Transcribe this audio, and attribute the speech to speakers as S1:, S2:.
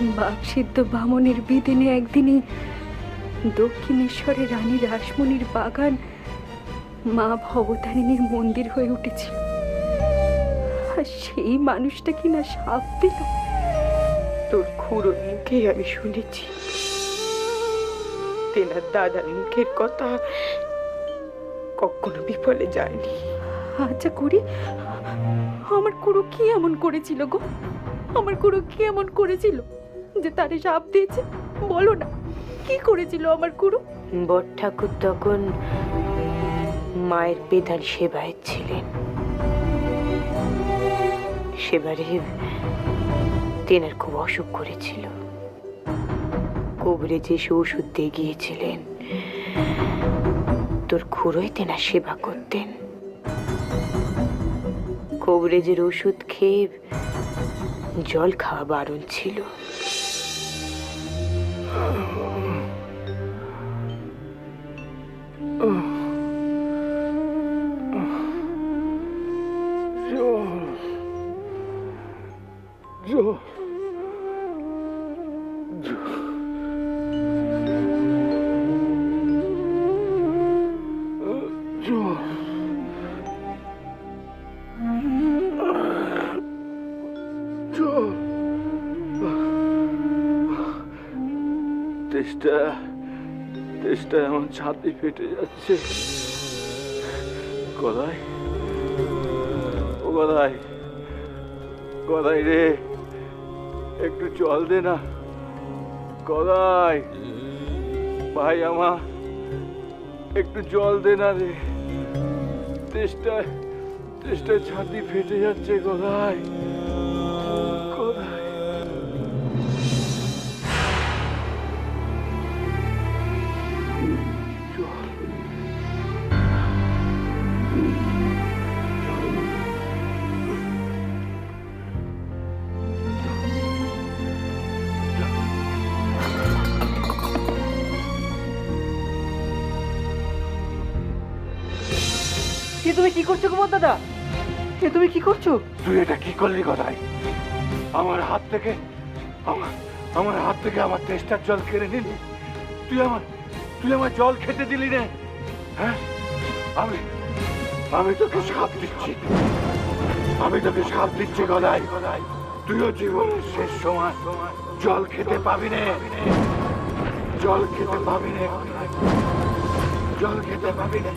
S1: বাঘসিদ্ধ বামনের বিদিনে একদিনই দক্ষিণেশ্বরে রানী রাসমণির বাগান মা ভবতারিণীর মন্দির হয়ে উঠেছিল আর সেই মানুষটা কিনা সাপ দিল। তোর খুঁড়োর মুখেই আমি শুনেছি। তেনার দাদার মুখের কথা কখনো বিফলে যায়নি। আচ্ছা করি আমার কুড়ো কি এমন করেছিল গো? আমার কুড়ো কি এমন করেছিল? যে তারে সাপ দিয়েছে। বলো না, কি করেছিল আমার কুড়ো
S2: বট ঠাকুর তখন মায়ের বেদার সেবায় ছিলেন। সেবারে তেনার খুব অসুখ করেছিল। কবরে যে সে ওষুধ দিয়ে গিয়েছিলেন, তোর খুঁড়োই তেনার সেবা করতেন। কবরেজের ওষুধ খেয়ে জল খাওয়া বারণ ছিল।
S3: Just, uh... তেষ্টা এমন ছাতি ফেটে যাচ্ছে। গদাই, ও গদাই গদাই রে, একটু জল দে না। গদাই, ভাই আমার, একটু জল দে না রে। তেষ্টায় তেষ্টায় ছাতি ফেটে যাচ্ছে গদাই।
S4: এ তুমি কি করছ কুমার দাদা? এ তুমি কি করছ?
S3: তুই এটা কি করলি গদাই? আমার হাত থেকে, আমার আমার হাত থেকে আমার তেষ্টার জল কেড়ে নিলি? তুই আমার তুই আমার জল খেতে দিলি রে? হ্যাঁ? আমি আমি তোকে সাপ দিচ্ছি। আমি তোকে সাপ দিচ্ছি গদাই। গদাই তুইও জীবনের শেষ সময় জল খেতে পাবি নে জল খেতে পাবি নে জল খেতে পাবি নে